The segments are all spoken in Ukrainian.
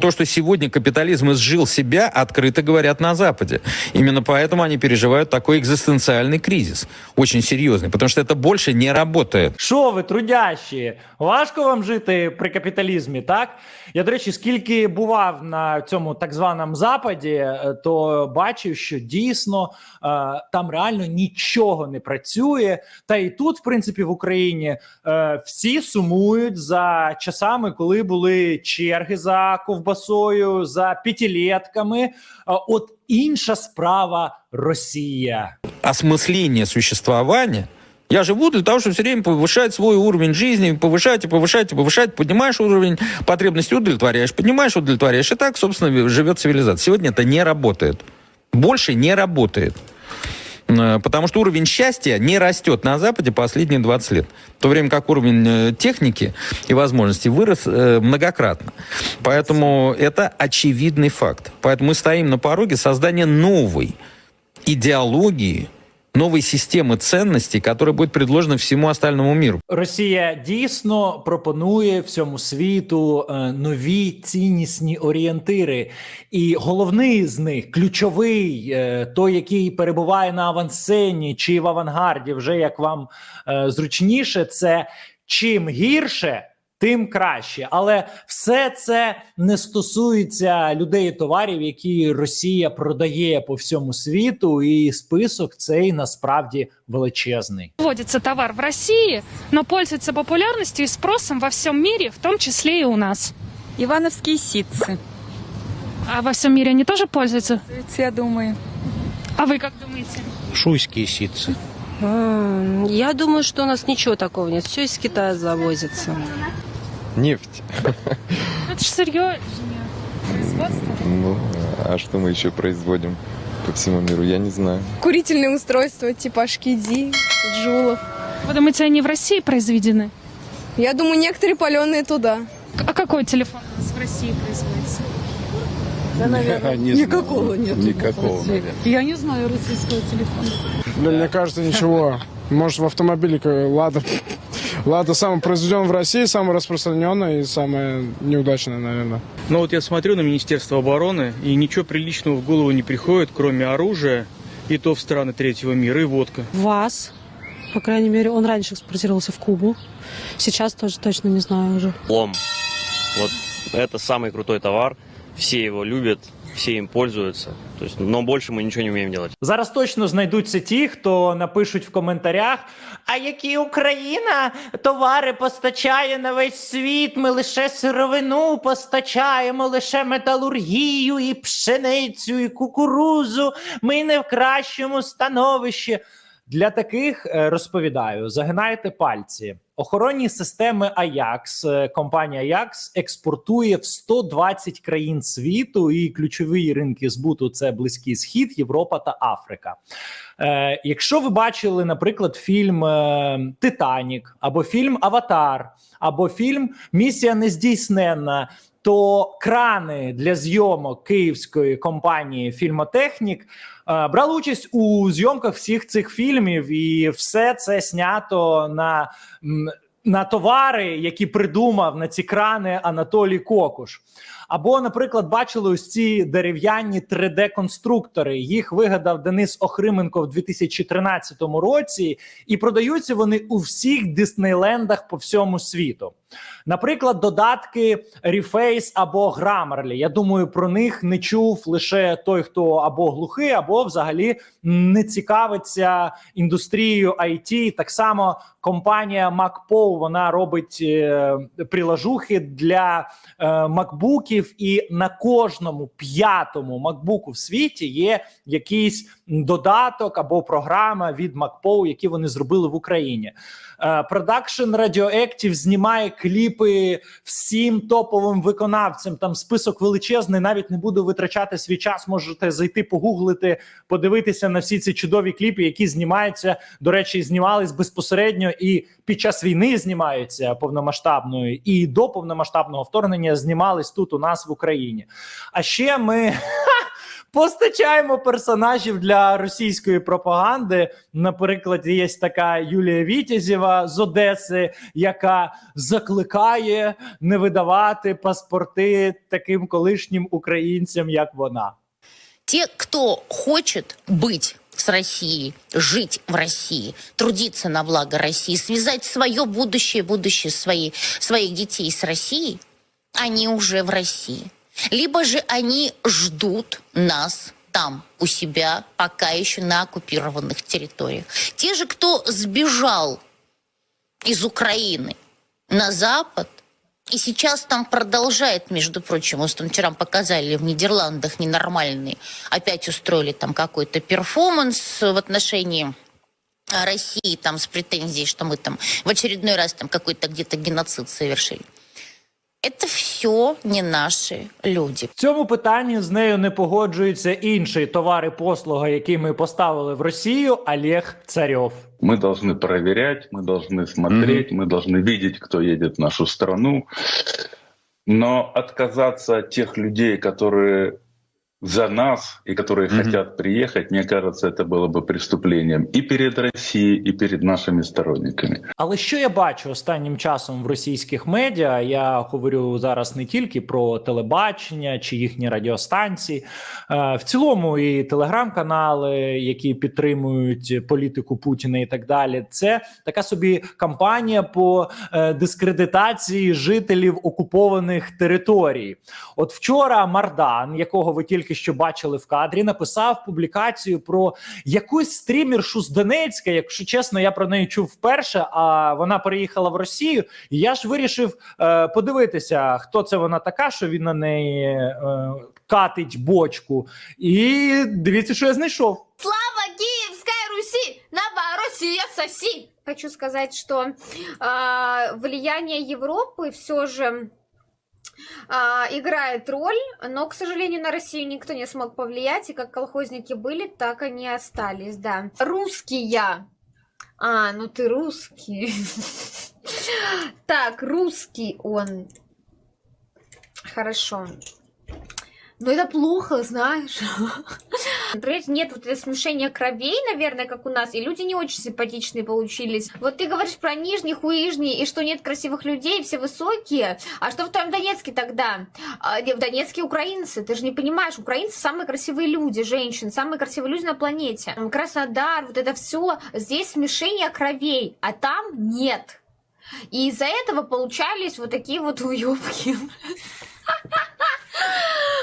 То, что сегодня капитализм изжил себя, открыто говорят на Западе. Именно поэтому они переживают такой экзистенциальный кризис, очень серьезный, потому что это больше не работает. Що ви, трудящі? Важко вам жити при капіталізмі, так? Я, до речі, скільки бував на цьому так званому западі, е, то бачив, що дійсно е, там реально нічого не працює. Та і тут, в принципі, в Україні е, всі сумують за часами, коли були черги за Ковбасою, за п'ятилетками. Е, От інша справа Росія. осмысление существования. Я живу для того, чтобы все время повышать свой уровень жизни, повышать и повышать и повышать. Поднимаешь уровень потребностей, удовлетворяешь, поднимаешь, удовлетворяешь. И так, собственно, живет цивилизация. Сегодня это не работает. Больше не работает. Э, Потому что уровень счастья не растет на Западе последние 20 лет. В то время как уровень э, техники и возможностей вырос э, многократно. Поэтому это очевидный факт. Поэтому мы стоим на пороге создания новой идеологии, новой системы ценностей, которая будет предложена всему остальному миру. Росія дійсно пропонує всьому світу е, нові ціннісні орієнтири, і головний з них, ключовий, е, той, який перебуває на авансцені чи в авангарді, вже як вам е, зручніше, це чим гірше Тим краще, але все це не стосується людей і товарів, які Росія продає по всьому світу, і список цей насправді величезний. Вводится товар в России, но пользуется популярностью и спросом во всем мире, в том числе и у нас. Ивановские ситцы. А во всем мире они тоже пользуются? Я думаю. А вы как думаете? Шуйские ситцы. М, Я думаю, что у нас ничего такого нет. Все из Китая завозится. Нефть. Это же сырье производство. Ну, а что мы еще производим по всему миру, я не знаю. курительные устройства типа шкиди, джулов. Вы думаете, они в России произведены? Я думаю, некоторые паленые туда. А какой телефон у нас в России производится? Никакого нет. Никакого, наверное. Я не знаю российского телефона. Да, мне кажется, ничего. Может, в автомобиле как Лада. Лада самый произведен в России, самый распространенный и самое неудачное, наверное. Но вот я смотрю на Министерство обороны, и ничего приличного в голову не приходит, кроме оружия, и то в страны третьего мира, и водка. ВАЗ, по крайней мере, он раньше экспортировался в Кубу. Сейчас тоже точно не знаю уже. лом. Вот это самый крутой товар. Все его любят, все им пользуются. То есть, но больше мы ничего не умеем делать. Зараз точно знайдуться ті, хто напишуть в коментарях: а які Україна товари постачає на весь світ? Ми лише сировину постачаємо, лише металургію і пшеницю, і кукурузу. Ми не в кращому становищі. Для таких е, розповідаю: загинайте пальці. Охоронні системи Ajax, е, компанія Ajax експортує в 120 країн світу, і ключові ринки збуту це Близький Схід, Європа та Африка. Е, якщо ви бачили, наприклад, фільм е, Титанік, або фільм Аватар, або фільм Місія нездійсненна, то крани для зйомок київської компанії Фільмотехнік е, брали участь у зйомках всіх цих фільмів, і все це знято на, на товари, які придумав на ці крани Анатолій Кокуш. Або, наприклад, бачили ось ці дерев'яні 3D-конструктори. Їх вигадав Денис Охрименко в 2013 році, і продаються вони у всіх Диснейлендах по всьому світу. Наприклад, додатки Reface або Grammarly. Я думаю, про них не чув лише той, хто або глухий, або взагалі не цікавиться індустрією IT. Так само компанія MacPo, вона робить е, прилажухи для е, і на кожному п'ятому макбуку в світі є якийсь додаток або програма від MacPo, які вони зробили в Україні. Е, Production Radioactive знімає кліпи всім топовим виконавцям. Там список величезний. Навіть не буду витрачати свій час. Можете зайти, погуглити, подивитися на всі ці чудові кліпи, які знімаються. До речі, знімались безпосередньо і під час війни знімаються повномасштабної, і до повномасштабного вторгнення знімались тут у нас в Україні. А ще ми. постачаємо персонажів для російської пропаганди. Наприклад, є така Юлія Вітязєва з Одеси, яка закликає не видавати паспорти таким колишнім українцям, як вона. Те, кто хочет быть с Россией, жить в России, трудиться на благо России, связать свое будущее, будущее своей, своих детей с Россией, они уже в России. Либо же они ждут нас там, у себя, пока еще на оккупированных территориях. Те же, кто сбежал из Украины на Запад, и сейчас там продолжает, между прочим, вот там вчера показали в Нидерландах ненормальные, опять устроили там какой-то перформанс в отношении России там с претензией, что мы там в очередной раз там какой-то где-то геноцид совершили. Это все не наши люди. В цьому питанні з нею не погоджується інший товар і послуга, який ми поставили в Росію, Олег Царьов. Мы должны проверять, мы должны смотреть, мы должны видеть, кто едет в нашу страну. Но отказаться от тех людей, которые за нас и которые Мгм. хотят приехать, мне кажется, это было бы преступлением и перед Россией, и перед нашими сторонниками. Але що я бачу останнім часом в російських медіа? Я говорю зараз не тільки про телебачення чи їхні радіостанції, е, в цілому і телеграм-канали, які підтримують політику Путіна і так далі. Це така собі кампанія по е, дискредитації жителів окупованих територій. От вчора Мардан, якого ви тільки що бачили в кадрі, написав публікацію про якусь стрімершу з Донецька. Якщо чесно, я про неї чув вперше. А вона переїхала в Росію. І я ж вирішив е, подивитися, хто це вона така, що він на неї е, катить бочку. І дивіться, що я знайшов. Слава Киевской Руси! На Россия соси! Хочу сказать, что а, влияние Европы все же а, играет роль, но, к сожалению, на Россию никто не смог повлиять, и как колхозники были, так они остались, да. Русские. А, ну ты русский. Так, русский он. Хорошо. Но это плохо, знаешь. Например, нет вот этого смешения кровей, наверное, как у нас, и люди не очень симпатичные получились. Вот ты говоришь про нижних, уижний, и что нет красивых людей, все высокие. А что в твоем Донецке тогда? А, в Донецке украинцы, ты же не понимаешь, украинцы самые красивые люди, женщины, самые красивые люди на планете. Краснодар, вот это все, здесь смешение кровей, а там нет. И из-за этого получались вот такие вот уёбки.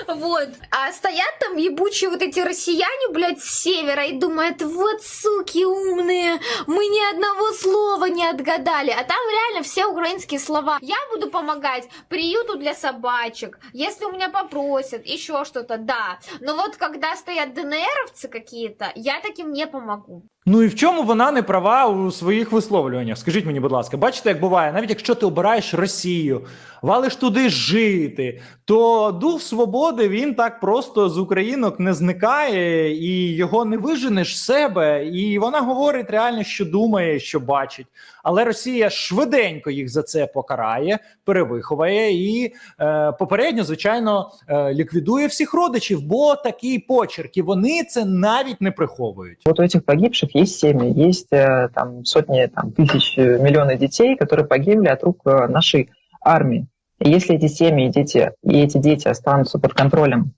Вот. А стоят там ебучие вот эти россияне, блядь, с севера и думают, вот суки умные, мы ни одного слова не отгадали. А там реально все украинские слова. Я буду помогать приюту для собачек, если у меня попросят, еще что-то, да. Но вот когда стоят ДНРовцы какие-то, я таким не помогу. Ну і в чому вона не права у своїх висловлюваннях? Скажіть мені, будь ласка, бачите, як буває, навіть якщо ти обираєш Росію, валиш туди жити, то дух свободи він так просто з українок не зникає і його не виженеш з себе. І вона говорить реально, що думає, що бачить. Але Росія швиденько їх за це покарає, перевиховає і е, попередньо, звичайно, е, ліквідує всіх родичів, бо такий почерк, і вони це навіть не приховують. Вот у этих погибших есть семьи, есть э, там сотни, там, тысяч, э, миллионы детей, которые погибли от рук э, нашей армии. И если эти семьи и дети, и эти дети останутся под контролем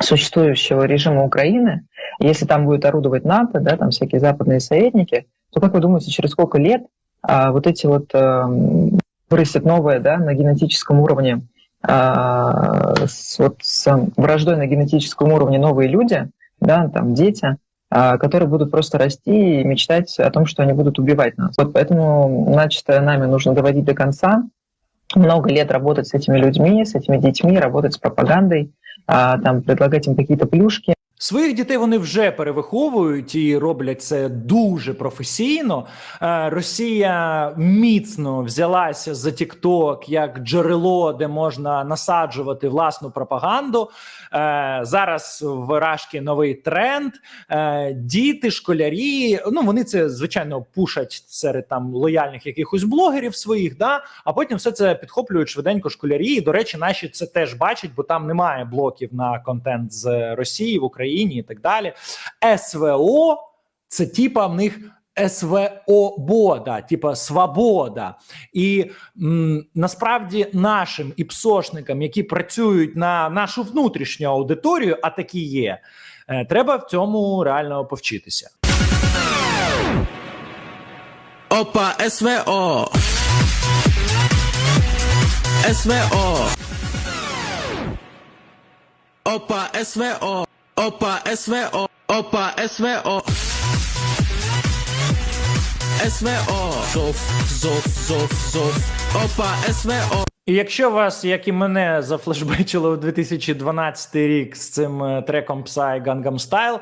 существующего режима Украины, если там будет орудовать НАТО, да, там всякие западные советники, то как вы думаете, через сколько лет а, вот эти вот эм, вырастет новое, да, на генетическом уровне, а, с, вот с враждой на генетическом уровне новые люди, да, там дети, а, которые будут просто расти и мечтать о том, что они будут убивать нас. Вот поэтому начатое нами нужно доводить до конца, много лет работать с этими людьми, с этими детьми, работать с пропагандой, а, там предлагать им какие-то плюшки, Своїх дітей вони вже перевиховують і роблять це дуже професійно. Е, Росія міцно взялася за TikTok як джерело, де можна насаджувати власну пропаганду. Е, Зараз в Рашки новий тренд. Е, Діти, школярі, ну вони це звичайно пушать серед там лояльних якихось блогерів своїх, да а потім все це підхоплюють швиденько школярі. І, до речі, наші це теж бачать, бо там немає блоків на контент з Росії в Україні і так далі. СВО це типа в них. СВОБОДа, типа свобода, і м, насправді нашим іпсошникам, які працюють на нашу внутрішню аудиторію, а такі є, е, треба в цьому реально повчитися. Опа, СВО. СВО. Опа, СВО. Опа, СВО. Опа, СВО. СВО. Зов, зов, зов, зов. Опа, СВО. І якщо вас, як і мене, зафлешбечило у 2012 рік з цим е, треком Psy Gangnam Style,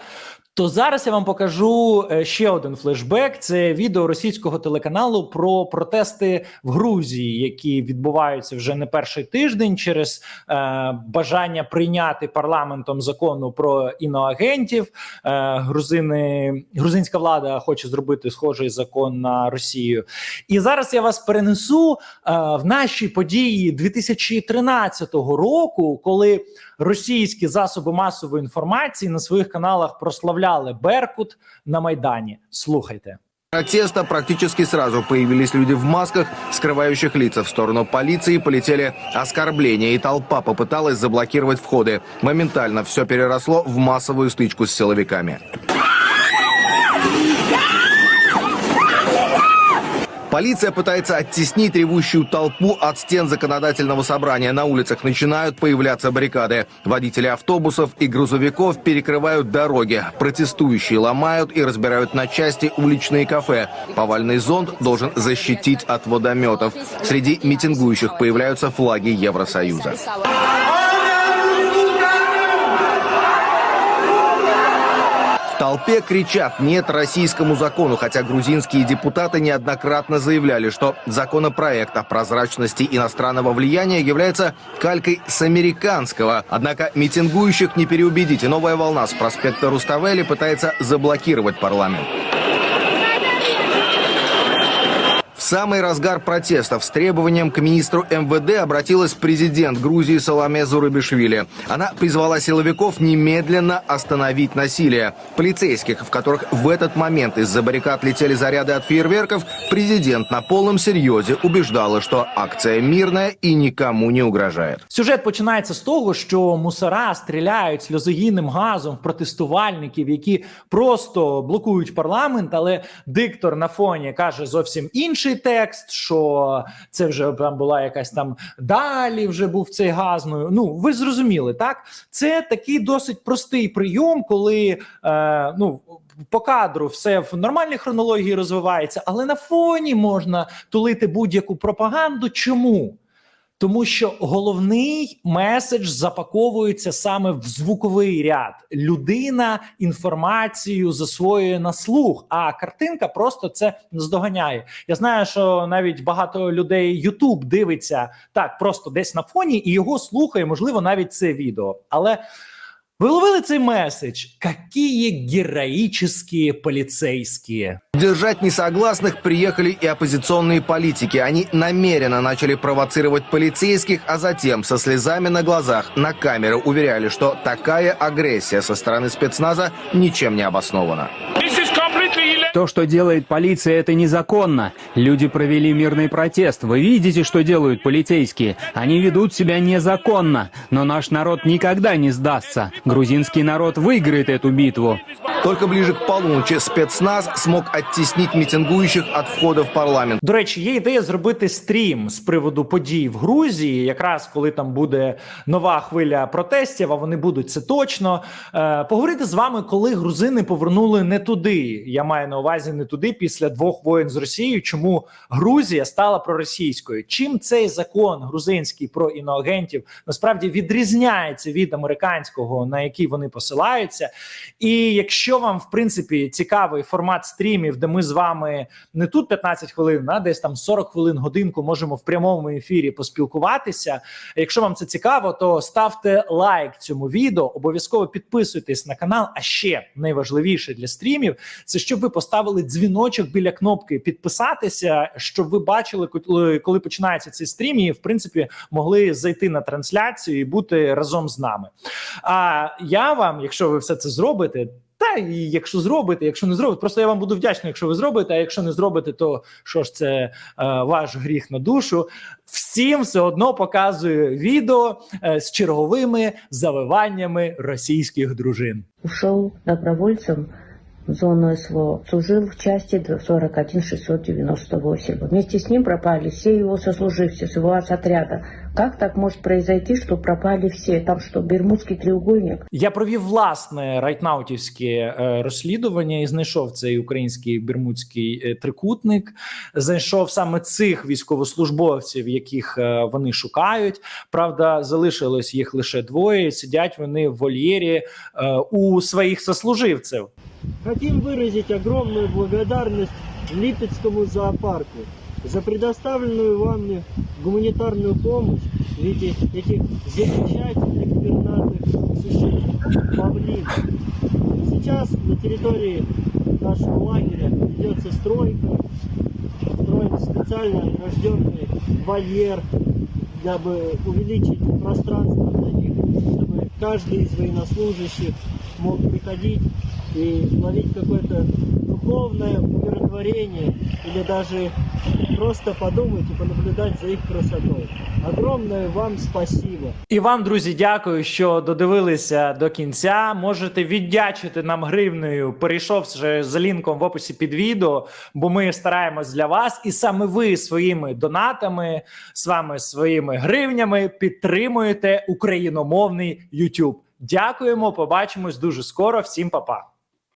то зараз я вам покажу е, ще один флешбек. Це відео російського телеканалу про протести в Грузії, які відбуваються вже не перший тиждень через е, бажання прийняти парламентом закону про іноагентів. Е, грузини, грузинська влада хоче зробити схожий закон на Росію. І зараз я вас перенесу е, в наші події 2013 року, коли російські засоби масової інформації на своїх каналах прославляли Беркут на Майдані. Слухайте. протеста практически сразу появились люди в масках, скрывающих лица в сторону полиции, полетели оскорбления, и толпа попыталась заблокировать входы. Моментально все переросло в массовую стычку с силовиками. Полиция пытается оттеснить ревущую толпу от стен законодательного собрания. На улицах начинают появляться баррикады. Водители автобусов и грузовиков перекрывают дороги. Протестующие ломают и разбирают на части уличные кафе. Повальный зонд должен защитить от водометов. Среди митингующих появляются флаги Евросоюза. В толпе кричат «нет российскому закону», хотя грузинские депутаты неоднократно заявляли, что законопроект о прозрачности иностранного влияния является калькой с американского. Однако митингующих не переубедить, и новая волна с проспекта Руставели пытается заблокировать парламент. самый разгар протестов с требованием к министру МВД обратилась президент Грузии Саламе Зурабишвили. Она призвала силовиков немедленно остановить насилие. Полицейских, в которых в этот момент из-за баррикад летели заряды от фейерверков, президент на полном серьезе убеждала, что акция мирная и никому не угрожает. Сюжет починається з того, що мусора стріляють сльозогінним газом в протестувальників, які просто блокують парламент. Але диктор на фоні каже зовсім інший текст, що це вже там була якась там далі. Вже був цей газ. Ну, ви зрозуміли, так? Це такий досить простий прийом, коли е, ну. По кадру все в нормальній хронології розвивається, але на фоні можна тулити будь-яку пропаганду. Чому? Тому що головний меседж запаковується саме в звуковий ряд. Людина інформацію засвоює на слух, а картинка просто це наздоганяє. Я знаю, що навіть багато людей Ютуб дивиться так, просто десь на фоні, і його слухає, можливо, навіть це відео. Але ви ловили цей меседж? Какие героические полицейские? Держать несогласных приехали и оппозиционные политики. Они намеренно начали провоцировать полицейских, а затем со слезами на глазах на камеры уверяли, что такая агрессия со стороны спецназа ничем не обоснована. То, что делает полиция, это незаконно. Люди провели мирный протест. Вы видите, что делают полицейские? Они ведут себя незаконно. Но наш народ никогда не сдастся. Грузинский народ выиграет эту битву. Только ближе к полуночи спецназ смог оттеснить митингующих от входа в парламент. До речі, є ідея зробити стрім з приводу подій в Грузії, якраз коли там буде нова хвиля протестів, а вони будуть це точно. Е, поговорити з вами, коли грузини повернули не туди. Я маю на увазі не туди після двох воєн з Росією. Чому Грузія стала проросійською? Чим цей закон грузинський про іноагентів насправді відрізняється від американського, на який вони посилаються? І якщо вам в принципі цікавий формат стрімів, де ми з вами не тут 15 хвилин, а десь там 40 хвилин, годинку можемо в прямому ефірі поспілкуватися. Якщо вам це цікаво, то ставте лайк цьому відео, обов'язково підписуйтесь на канал. А ще найважливіше для стрімів це щоб ви поставили дзвіночок біля кнопки підписатися, щоб ви бачили, коли, коли починається цей стрім, і в принципі могли зайти на трансляцію і бути разом з нами. А я вам, якщо ви все це зробите. Та і якщо зробите, якщо не зробите, просто я вам буду вдячний, якщо ви зробите. А якщо не зробите, то що ж це е, ваш гріх на душу. Всім все одно показую відео е, з черговими завиваннями російських дружин. Ушел добровольцем зону СВО, служил в части 41698. Вместе с ним пропали все его сослуживцы с его отряда. Как так может произойти, что пропали все? Там что, Бермудский треугольник? Я провів власне райтнаутівське е, розслідування і знайшов цей український бермудський е, трикутник. Знайшов саме цих військовослужбовців, яких е, вони шукають. Правда, залишилось їх лише двоє. Сидять вони в вольєрі е, у своїх сослуживців. Хотим выразить огромную благодарность Липецкому зоопарку за предоставленную вами гуманитарную помощь в виде этих замечательных пернатых существ, павлин. Сейчас на территории нашего лагеря ведется стройка, строим специально огражденный вольер, дабы увеличить пространство для них, чтобы каждый из военнослужащих мог приходить и ловить какое-то духовное умиротворение или даже просто подумать и понаблюдать за их красотой. Огромное вам спасибо. І вам, друзі, дякую, що додивилися до кінця. Можете віддячити нам гривнею, перейшовши за лінком в описі під відео, бо ми стараємось для вас, і саме ви своїми донатами, з вами своїми гривнями підтримуєте україномовний YouTube. Дякуємо, побачимось дуже скоро. Всім па-па.